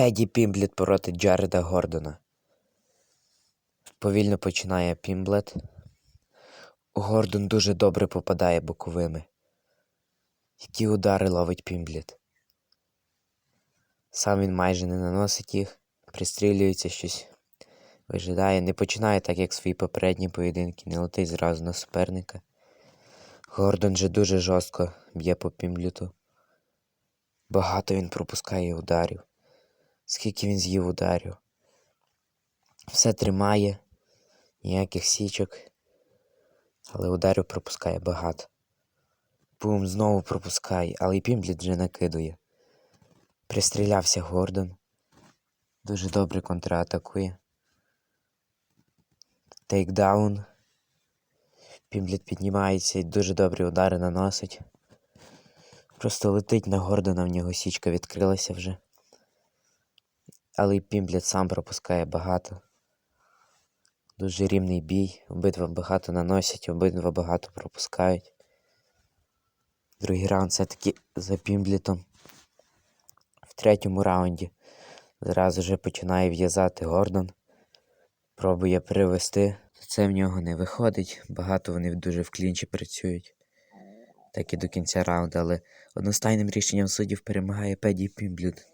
Педі Пімблет проти Джареда Гордона. Повільно починає Пімблет. Гордон дуже добре попадає боковими. Які удари ловить Пімблет. Сам він майже не наносить їх, пристрілюється щось, вижидає, не починає так, як свої попередні поєдинки, не летить зразу на суперника. Гордон же дуже жорстко б'є по Пімблету. Багато він пропускає ударів. Скільки він з'їв ударів. Все тримає, ніяких січок, але ударів пропускає багато. Бум знову пропускає, але й Пімблет вже накидує. Пристрілявся Гордон. Дуже добре контратакує. Тейкдаун. Пімблет піднімається і дуже добрі удари наносить. Просто летить на Гордона, в нього січка відкрилася вже. Але й Пімблет сам пропускає багато. Дуже рівний бій. Обидва багато наносять, обидва багато пропускають. Другий раунд все-таки за Пімблетом. В третьому раунді зразу же починає в'язати Гордон. Пробує привести. Це в нього не виходить. Багато вони дуже в клінчі працюють. Так і до кінця раунду, але одностайним рішенням суддів перемагає Педі Пімблет.